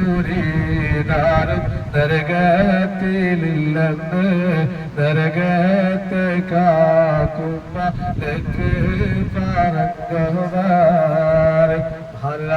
മുരീതാരും നരകത്തിലില്ലെന്ന് നരകത്തെ കാക്കുമ്പ തെക്ക് പറഞ്ഞവർ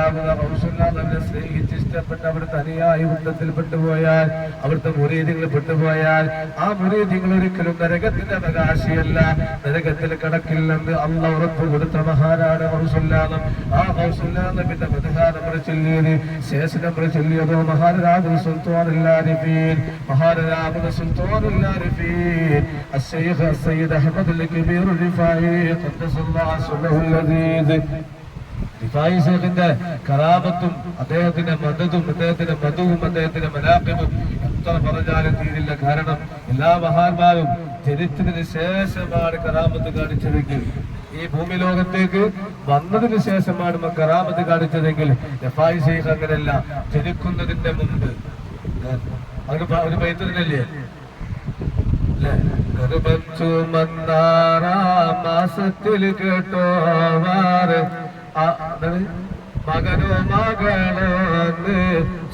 മഹാനാകുന്ന റസൂലുള്ളാഹിനെ സ്നേഹിച്ച് ഇഷ്ടപ്പെട്ട് അവിടുത്തെ അനുയായി വൃത്തത്തിൽ പെട്ടുപോയാൽ അവിടുത്തെ മുരീതികൾ പെട്ടുപോയാൽ ആ മുരീതികൾ ഒരിക്കലും നരകത്തിന്റെ അവകാശിയല്ല നരകത്തിൽ കടക്കില്ലെന്ന് അള്ള ഉറപ്പ് കൊടുത്ത മഹാനാണ് റസൂലുള്ളാഹി ആ റസൂലുള്ളാഹിന്റെ മധുഹാ നമ്മൾ ചൊല്ലിയത് ശേഷം നമ്മൾ ചൊല്ലിയതോ മഹാനാകുന്ന സുൽത്താനുല്ലാരിഫീൻ മഹാനാകുന്ന സുൽത്താനുല്ലാരിഫീൻ الشيخ السيد أحمد الكبير الرفاعي قدس الله سره اللذيذ റിഫായി ഷേഖിന്റെ കലാപത്തും അദ്ദേഹത്തിന്റെ മതതും അദ്ദേഹത്തിന്റെ മതവും അദ്ദേഹത്തിന്റെ മനാക്കിബും എത്ര പറഞ്ഞാലും തീരില്ല. കാരണം എല്ലാ മഹാന്മാരും ചരിത്രത്തിന് ശേഷമാണ് കറാമത്ത് കാണിച്ചതെങ്കിൽ ഈ ഭൂമി ലോകത്തേക്ക് വന്നതിന് ശേഷമാണ് കറാമത്ത് കാണിച്ചതെങ്കിൽ റിഫായി ഷെയ്ഖ് അങ്ങനെയല്ല ജനിക്കുന്നതിന്റെ മുമ്പ്. ഒരു പൈത്തനല്ലേ ഗർഭം ചുമന്നാറാം മാസത്തിൽ എന്താണ്? മകനോ മകളോന്ന്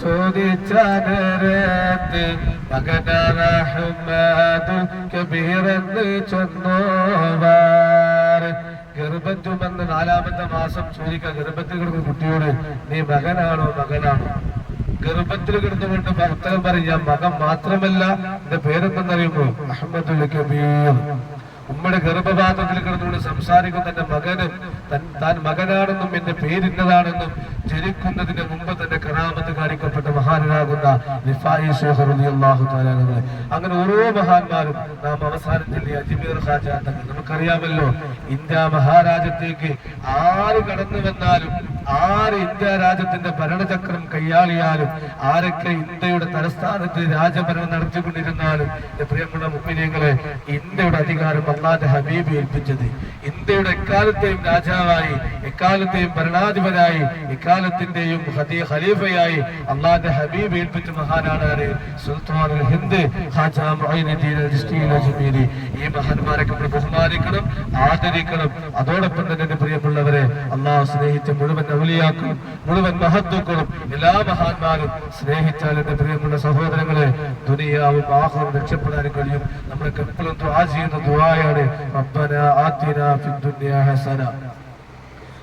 ചോദിച്ച നേരത്ത് മകനറഹ്മദുൽ കബീറെന്ന് ചൊന്നോവാറ് ഗർഭം നാലാമത്തെ മാസം ചോദിക്ക ഗർഭത്തിൽ കിടക്കുന്ന കുട്ടിയോട് നീ മകനാണോ മകനാണോ? ഗർഭത്തിൽ കിടന്നുകൊണ്ട് ഭർത്തകം പറയാം മകൻ മാത്രമല്ല. എന്റെ പേരെന്തെന്നറിയുമോ? അഹമ്മദുൽ കബീർ. ഉമ്മയുടെ ഗർഭപാത്രത്തിൽ കിടന്നുകൊണ്ട് സംസാരിക്കുന്ന തന്റെ മകന് താൻ മകനാണെന്നും എന്റെ പേരിന്നതാണെന്നും ജനിക്കുന്നതിന് മുമ്പ് തന്നെ കറാമത്ത് കാണിക്കപ്പെട്ട മഹാനാകുന്ന. അങ്ങനെ ഓരോ മഹാന്മാരും നാം അവസാനത്തിൽ അജ്മീർ ഖാജ തങ്ങൾ നമുക്കറിയാമല്ലോ ഇന്ത്യ മഹാരാജ്യത്തേക്ക് ആര് കടന്നു വന്നാലും ആര് ഇന്ത്യ രാജ്യത്തിന്റെ ഭരണചക്രം കൈയാളിയാലും ആരൊക്കെ ഇന്ത്യയുടെ തലസ്ഥാനത്ത് രാജഭരണം നടത്തിക്കൊണ്ടിരുന്നാലും പ്രിയപ്പെട്ട മുമ്പിനങ്ങളെ ഇന്ത്യയുടെ അധികാരം അള്ളാന്റെ ഹബീബ് ഏൽപ്പിച്ചത് ഇന്ത്യയുടെ എക്കാലത്തെയും രാജാവായി എക്കാലത്തെയും ഭരണാധിപനായി എക്കാലത്തിന്റെയും ഹദീ- ഖലീഫയായി അള്ളാന്റെ ഹബീബ് ഏൽപ്പിച്ച മഹാനാണ് ആര്? സുൽത്താനുൽ ഹിന്ദ് അൽ ചിശ്തി ഈ മഹാന്മാരൊക്കെ നമ്മൾ ബഹുമാനിക്കണം ആദരിക്കണം. അതോടൊപ്പം തന്നെ എന്റെ പ്രിയമുള്ളവരെ അള്ളാഹു സ്നേഹിച്ച മുഴുവൻ ഔലിയാക്കളും മുഴുവൻ മഹത്വക്കളും എല്ലാ മഹാന്മാരും സ്നേഹിച്ചാൽ എന്റെ പ്രിയമുള്ള സഹോദരങ്ങളെ ദുനിയാവും ആഹ്റം രക്ഷപ്പെടാനും കഴിയും. നമ്മളൊക്കെ എപ്പോഴും ചെയ്യുന്ന ദുആയാണ് ربنا آتنا ഫിദ് الدنيا ഹസന.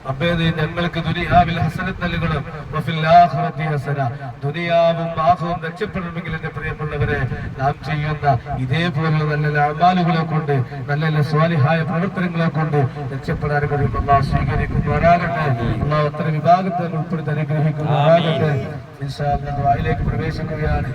റബ്ബേ നീ ഞങ്ങൾക്ക് ദുനിയാവിൽ ഹസനത്ത് നൽകണം. വഫിൽ ആഖിറതി ഹസന. ദുനിയാവും ആഖിറവും രക്ഷപ്പെടണമെങ്കിൽ എന്റെ പ്രിയമുള്ളവരെ നാം ചെയ്യുന്ന ഇതേപോലുള്ള നല്ല നല്ല അമാലുകളെ കൊണ്ട് നല്ല നല്ല സ്വാലിഹായ പ്രവർത്തനങ്ങളെ കൊണ്ട് രക്ഷപ്പെടാൻ കഴിയും. അള്ളാഹ് സ്വീകരിക്കുമാറാകട്ടെ അള്ളാഹ് അത്ര വിഭാഗത്തെ ഉൾപ്പെടുത്തി അനുഗ്രഹിക്കുമാറാകട്ടെ ഇൻഷാ അല്ലാഹ് ദുആയിലേക്ക് പ്രവേശിക്കുകയാണ്.